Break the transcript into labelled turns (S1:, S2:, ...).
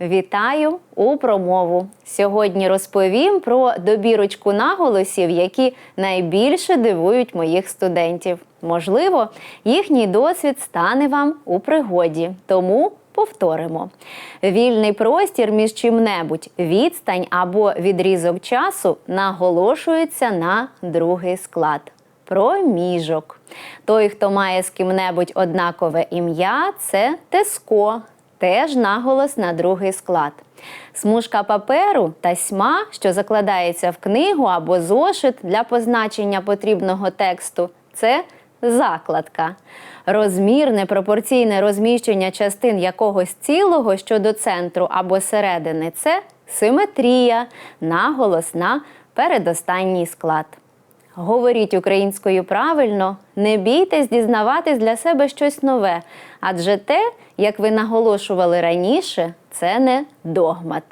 S1: Вітаю у промову. Сьогодні розповім про добірочку наголосів, які найбільше дивують моїх студентів. Можливо, їхній досвід стане вам у пригоді. Тому повторимо: вільний простір між чим-небудь, відстань або відрізок часу наголошується на другий склад. Проміжок. Той, хто має з ким-небудь однакове ім'я, це теско, теж наголос на другий склад. Смужка паперу тасьма, що закладається в книгу або зошит для позначення потрібного тексту, це закладка. Розмірне пропорційне розміщення частин якогось цілого щодо центру або середини це симетрія, наголос на передостанній склад. Говоріть українською правильно, не бійтесь дізнаватись для себе щось нове, адже те, як ви наголошували раніше, це не догмат.